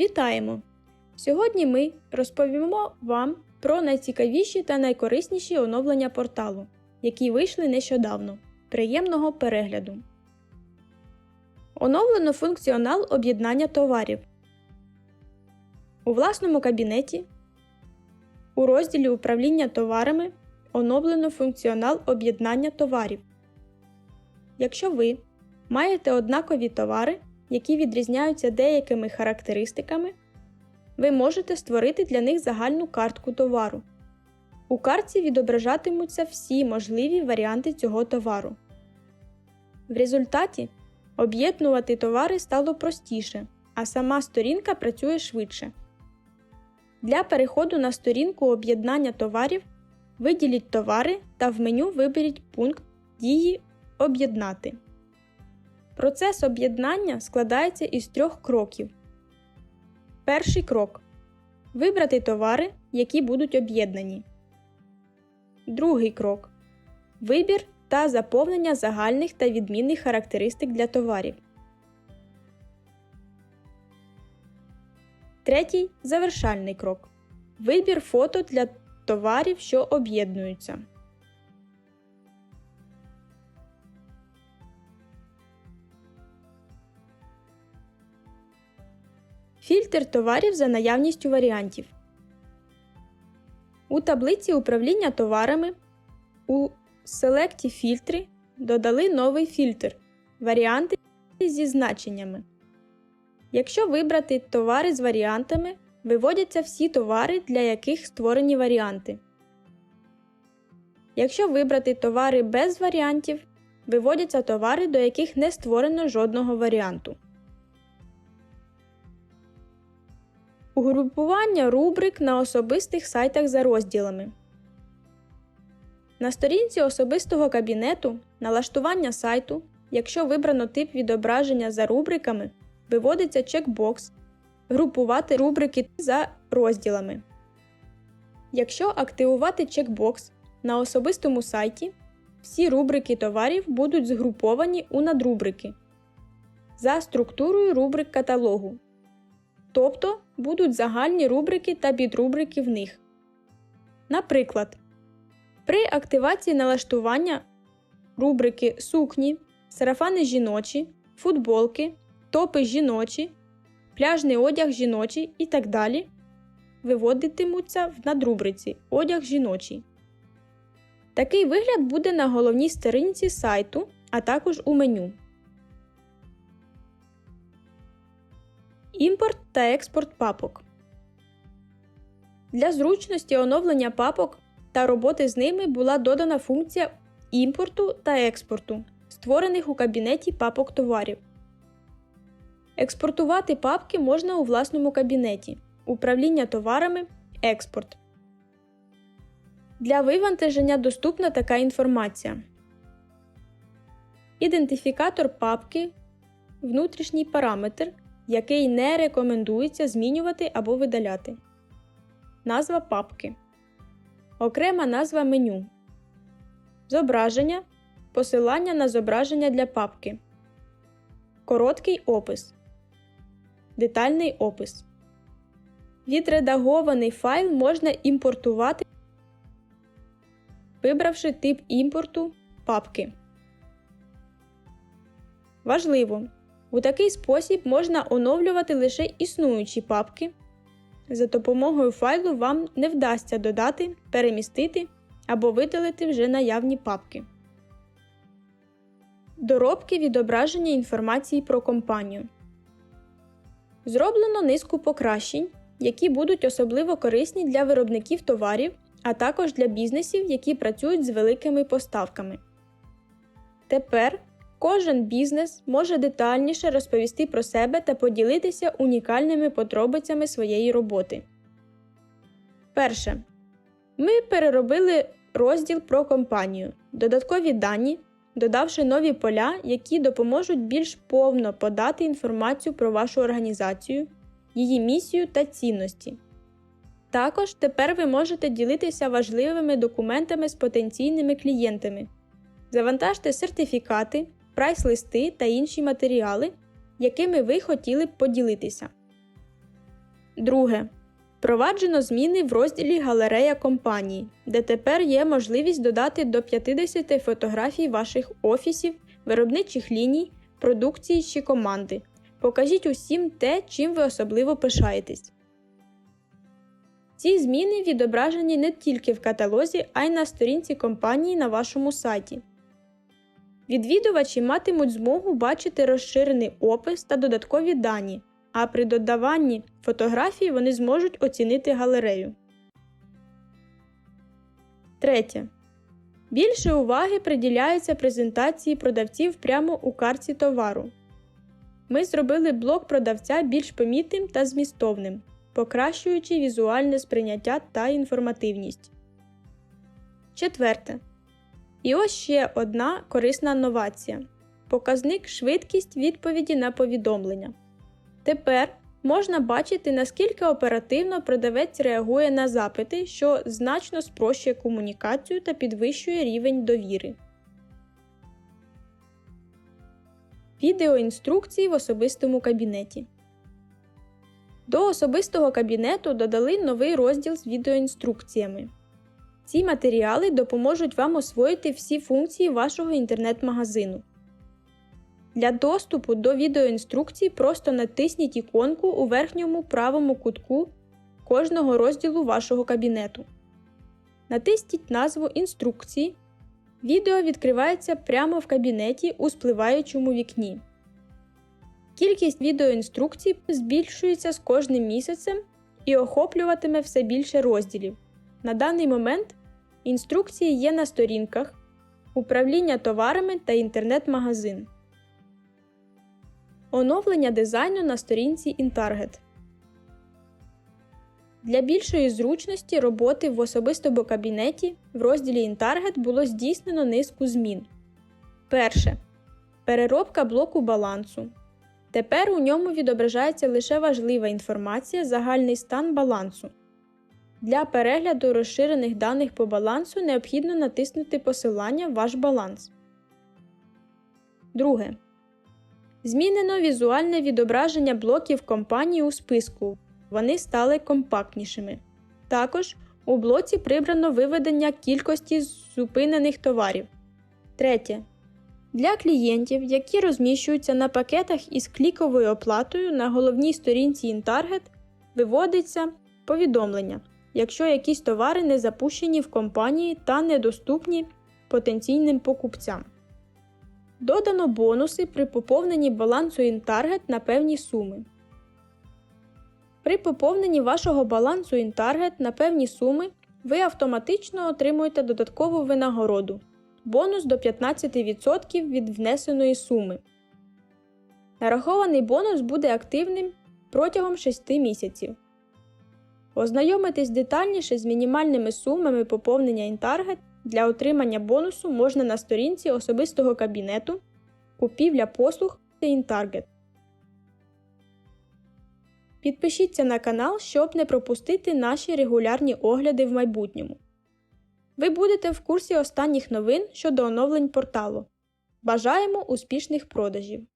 Вітаємо! Сьогодні ми розповімо вам про найцікавіші та найкорисніші оновлення порталу, які вийшли нещодавно. Приємного перегляду! Оновлено функціонал об'єднання товарів. У власному кабінеті у розділі Управління товарами оновлено функціонал об'єднання товарів. Якщо ви маєте однакові товари, які відрізняються деякими характеристиками, ви можете створити для них загальну картку товару. У картці відображатимуться всі можливі варіанти цього товару. В результаті об'єднувати товари стало простіше, а сама сторінка працює швидше. Для переходу на сторінку об'єднання товарів виділіть товари та в меню виберіть пункт дії Об'єднати. Процес об'єднання складається із трьох кроків. Перший крок вибрати товари, які будуть об'єднані. Другий крок вибір та заповнення загальних та відмінних характеристик для товарів. Третій завершальний крок. Вибір фото для товарів, що об'єднуються. Фільтр товарів за наявністю варіантів. У таблиці управління товарами у селекті фільтри додали новий фільтр Варіанти зі значеннями. Якщо вибрати товари з варіантами, виводяться всі товари, для яких створені варіанти. Якщо вибрати товари без варіантів, виводяться товари, до яких не створено жодного варіанту. Угрупування рубрик на особистих сайтах за розділами. На сторінці особистого кабінету налаштування сайту, якщо вибрано тип відображення за рубриками, виводиться чекбокс Групувати рубрики за розділами. Якщо активувати чекбокс на особистому сайті, всі рубрики товарів будуть згруповані у надрубрики за структурою рубрик каталогу. Тобто будуть загальні рубрики та підрубрики в них. Наприклад, при активації налаштування рубрики Сукні, сарафани жіночі, футболки, топи жіночі, пляжний одяг жіночий і так далі виводитимуться в надрубриці Одяг жіночий. Такий вигляд буде на головній сторінці сайту, а також у меню. Імпорт та експорт папок. Для зручності оновлення папок та роботи з ними була додана функція імпорту та експорту, створених у кабінеті папок товарів. Експортувати папки можна у власному кабінеті. Управління товарами Експорт. Для вивантаження доступна така інформація. Ідентифікатор папки внутрішній параметр, який не рекомендується змінювати або видаляти. Назва папки. Окрема назва меню. Зображення. Посилання на зображення для папки. Короткий опис. Детальний опис. Відредагований файл можна імпортувати, вибравши тип імпорту папки. Важливо! У такий спосіб можна оновлювати лише існуючі папки. За допомогою файлу вам не вдасться додати, перемістити або видалити вже наявні папки. Доробки відображення інформації про компанію. Зроблено низку покращень, які будуть особливо корисні для виробників товарів, а також для бізнесів, які працюють з великими поставками. Тепер кожен бізнес може детальніше розповісти про себе та поділитися унікальними подробицями своєї роботи. Перше. Ми переробили розділ про компанію, додаткові дані, додавши нові поля, які допоможуть більш повно подати інформацію про вашу організацію, її місію та цінності. Також тепер ви можете ділитися важливими документами з потенційними клієнтами. Завантажте сертифікати, прайс-листи та інші матеріали, якими ви хотіли б поділитися. Друге. Впроваджено зміни в розділі Галерея компанії, де тепер є можливість додати до 50 фотографій ваших офісів, виробничих ліній, продукції чи команди. Покажіть усім те, чим ви особливо пишаєтесь. Ці зміни відображені не тільки в каталозі, а й на сторінці компанії на вашому сайті. Відвідувачі матимуть змогу бачити розширений опис та додаткові дані, а при додаванні фотографій вони зможуть оцінити галерею. Третє. Більше уваги приділяється презентації продавців прямо у картці товару. Ми зробили блок продавця більш помітним та змістовним, покращуючи візуальне сприйняття та інформативність. Четверте. І ось ще одна корисна новація показник швидкість відповіді на повідомлення. Тепер можна бачити, наскільки оперативно продавець реагує на запити, що значно спрощує комунікацію та підвищує рівень довіри. Відеоінструкції в особистому кабінеті. До особистого кабінету додали новий розділ з відеоінструкціями. Ці матеріали допоможуть вам освоїти всі функції вашого інтернет-магазину. Для доступу до відеоінструкцій просто натисніть іконку у верхньому правому кутку кожного розділу вашого кабінету. Натисніть назву інструкції. Відео відкривається прямо в кабінеті у спливаючому вікні. Кількість відеоінструкцій збільшується з кожним місяцем і охоплюватиме все більше розділів. На даний момент інструкції є на сторінках Управління товарами та інтернет-магазин. Оновлення дизайну на сторінці InTarget. Для більшої зручності роботи в особистому кабінеті в розділі InTarget було здійснено низку змін. Перше. Переробка блоку балансу. Тепер у ньому відображається лише важлива інформація загальний стан балансу. Для перегляду розширених даних по балансу необхідно натиснути посилання Ваш баланс. Друге. Змінено візуальне відображення блоків компанії у списку. Вони стали компактнішими. Також у блоці прибрано виведення кількості зупинених товарів. Третє. Для клієнтів, які розміщуються на пакетах із кліковою оплатою на головній сторінці InTarget, виводиться повідомлення, якщо якісь товари не запущені в компанії та недоступні потенційним покупцям. Додано бонуси при поповненні балансу InTarget на певні суми. При поповненні вашого балансу InTarget на певні суми ви автоматично отримуєте додаткову винагороду бонус до 15% від внесеної суми. Нарахований бонус буде активним протягом 6 місяців. Ознайомитись детальніше з мінімальними сумами поповнення InTarget для отримання бонусу можна на сторінці особистого кабінету Купівля послуг та InTarget. Підпишіться на канал, щоб не пропустити наші регулярні огляди в майбутньому. Ви будете в курсі останніх новин щодо оновлень порталу. Бажаємо успішних продажів!